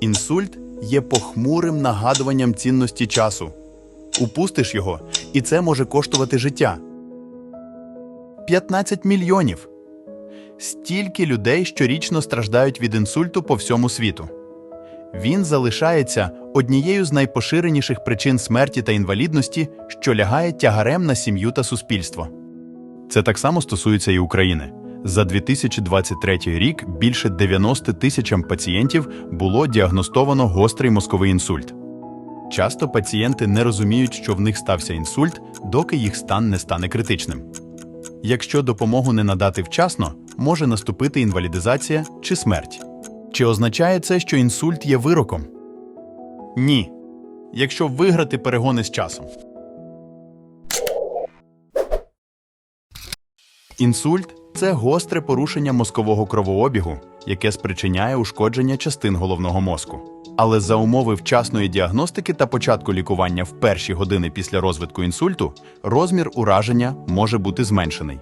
Інсульт є похмурим нагадуванням цінності часу. Упустиш його, і це може коштувати життя. 15 мільйонів. Стільки людей щорічно страждають від інсульту по всьому світу. Він залишається однією з найпоширеніших причин смерті та інвалідності, що лягає тягарем на сім'ю та суспільство. Це так само стосується і України. За 2023 рік більше 90 тисячам пацієнтів було діагностовано гострий мозковий інсульт. Часто пацієнти не розуміють, що в них стався інсульт, доки їх стан не стане критичним. Якщо допомогу не надати вчасно, може наступити інвалідизація чи смерть. Чи означає це, що інсульт є вироком? Ні. Якщо виграти перегони з часом. Інсульт це гостре порушення мозкового кровообігу, яке спричиняє ушкодження частин головного мозку. Але за умови вчасної діагностики та початку лікування в перші години після розвитку інсульту розмір ураження може бути зменшений.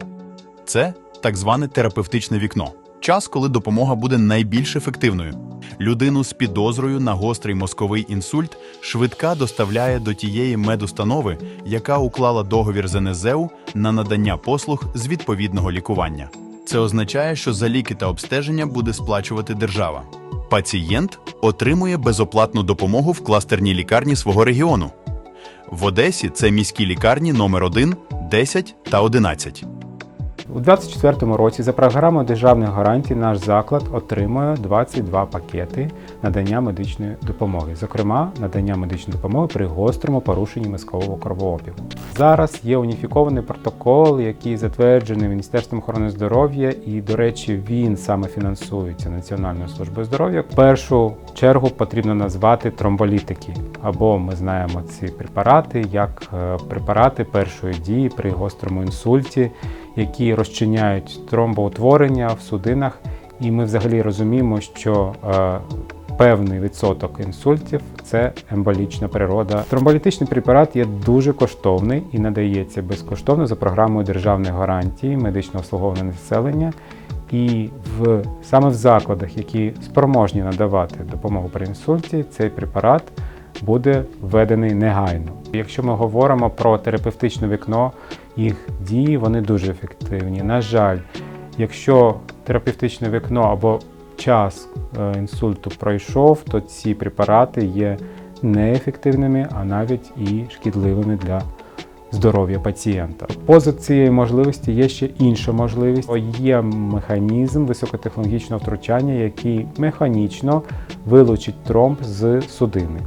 Це так зване терапевтичне вікно. Час, коли допомога буде найбільш ефективною. Людину з підозрою на гострий мозковий інсульт швидка доставляє до тієї медустанови, яка уклала договір з НСЗУ на надання послуг з відповідного лікування. Це означає, що за ліки та обстеження буде сплачувати держава. Пацієнт отримує безоплатну допомогу в кластерній лікарні свого регіону. В Одесі це міські лікарні номер 1, 10 та 11. У 2024 році за програмою державних гарантій наш заклад отримує 22 пакети надання медичної допомоги, зокрема надання медичної допомоги при гострому порушенні мозкового кровообігу. Зараз є уніфікований протокол, який затверджений Міністерством охорони здоров'я, і, до речі, він саме фінансується Національною службою здоров'я. Першу чергу потрібно назвати тромболітики, або ми знаємо ці препарати як е, препарати першої дії при гострому інсульті які розчиняють тромбоутворення в судинах, і ми взагалі розуміємо, що е, певний відсоток інсультів це емболічна природа. Тромболітичний препарат є дуже коштовний і надається безкоштовно за програмою державних гарантій медичного обслуговування населення. І в саме в закладах, які спроможні надавати допомогу при інсульті, цей препарат буде введений негайно. Якщо ми говоримо про терапевтичне вікно, їх дії вони дуже ефективні. На жаль, якщо терапевтичне вікно або час е, інсульту пройшов, то ці препарати є неефективними, а навіть і шкідливими для здоров'я пацієнта. Поза цією можливості є ще інша можливість. Є механізм високотехнологічного втручання, який механічно вилучить тромб з судини.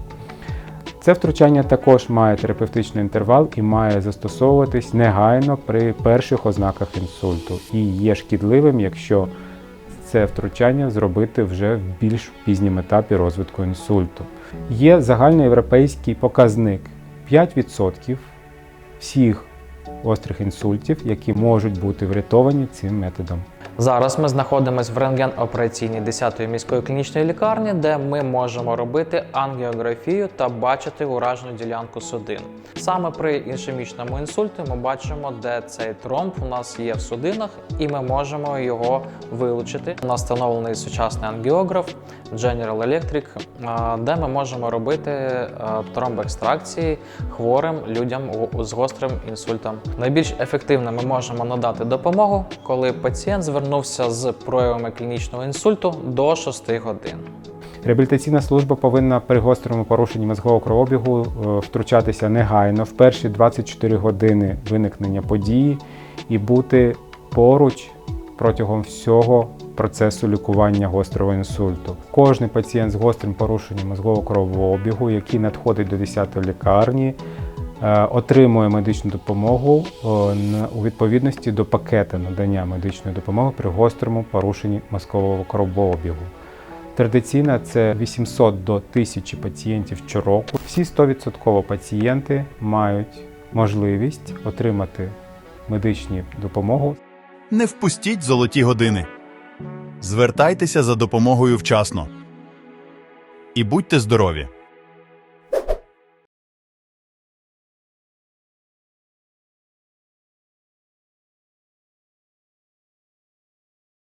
Це втручання також має терапевтичний інтервал і має застосовуватись негайно при перших ознаках інсульту і є шкідливим, якщо це втручання зробити вже в більш пізнім етапі розвитку інсульту. Є загальноєвропейський показник 5% всіх острих інсультів, які можуть бути врятовані цим методом. Зараз ми знаходимося в рентген-операційній 10-ї міської клінічної лікарні, де ми можемо робити ангіографію та бачити уражену ділянку судин. Саме при ішемічному інсульті ми бачимо, де цей тромб у нас є в судинах, і ми можемо його вилучити. У нас встановлений сучасний ангіограф General Electric, де ми можемо робити а, тромбекстракції хворим людям з гострим інсультом. Найбільш ефективно ми можемо надати допомогу, коли пацієнт звернувся з проявами клінічного інсульту до 6 годин. Реабілітаційна служба повинна при гострому порушенні мозгового кровообігу е, втручатися негайно в перші 24 години виникнення події і бути поруч протягом всього процесу лікування гострого інсульту. Кожний пацієнт з гострим порушенням мозгового кровообігу, який надходить до 10-ї лікарні, отримує медичну допомогу е, у відповідності до пакета надання медичної допомоги при гострому порушенні мозкового кровообігу. Традиційно це 800 до 1000 пацієнтів щороку. Всі 100% пацієнти мають можливість отримати медичну допомогу Не впустіть золоті години. Звертайтеся за допомогою вчасно. І будьте здорові!